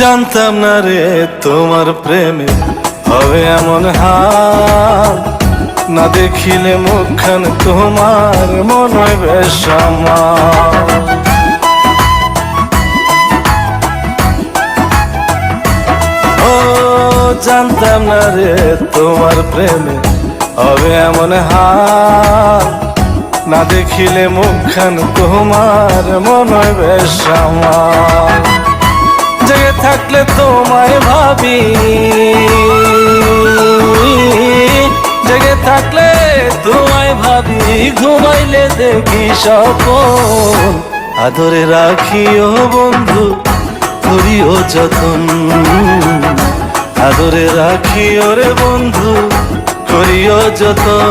জানতাম না রে তোমার প্রেমে হবে এমন হাল না দেখিলে মুখখান তোমার মন বেশ ও, জানতাম না রে তোমার প্রেমে হবে এমন হাল না দেখিলে মুখখান তোমার মন বেশ আমার। জেগে থাকলে তোমায় ভাবি। জেগে থাকলে তোমায় ভাবি, ঘুমাইলে দেখি স্বপন। আদরে রাখিও বন্ধু, করিও যতন। আদরে রাখিও রে বন্ধু, করিও যতন।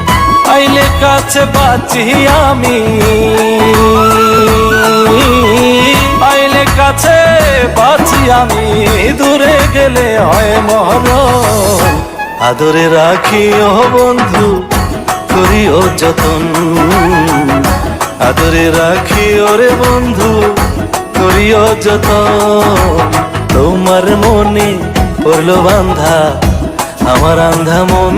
আইলে কাছে বাঁচি আমি। আইলে কাছে বাঁচি আমি। দূরে গেলে হয় মরণ আদরে রাখিও বন্ধু, করিও যতন। আদরে রাখিও রে বন্ধু, করিও যতন। তোমার মনে পড়ল বান্ধা আমার আন্ধা মন।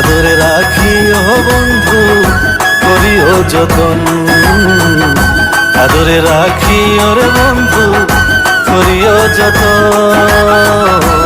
আদরে রাখিও বন্ধু করিও যতন। আদরে রাখিও রে বন্ধু করিও যতন।